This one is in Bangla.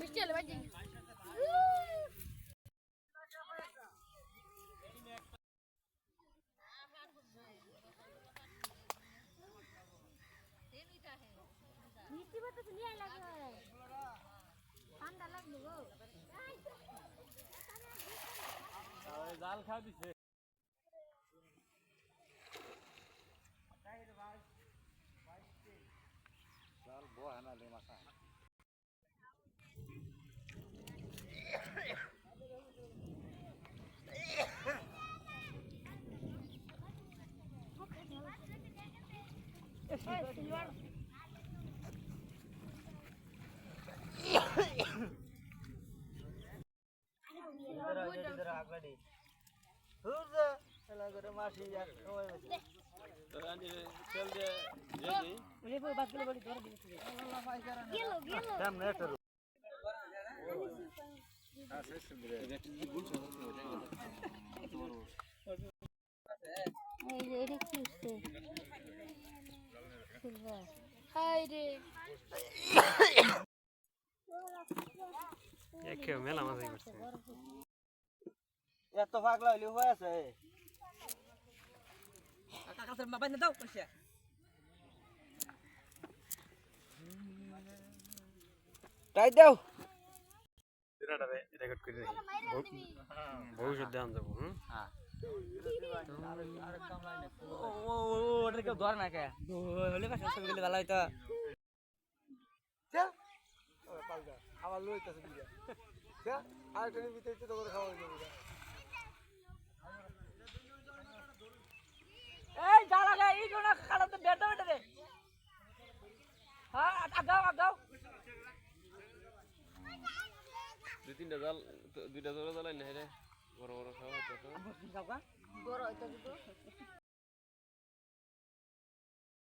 বৃষ্টি হলে বাজি জাল খা দিছে। લે માસા આગળ આગળ માસી યાર এত পাগলা হইলে হয়ে আছে। মা বাইন্দা দাও কইছে টাই দাও রেকর্ড করে রাখি ভবিষ্যৎ দেওয়ান যাব হুম ও ও ওটা কেউ ধরে না কে হলে পাশে ছবি গেলে ভালো হইতো আবার লইতেছে আর একটা ভিতরে তো খাওয়া আগাও আগাও। দুই তিনটা জাল দুইটা জোড়া জ্বালাই না রে বড় বড় খাওয়া বড় হইতো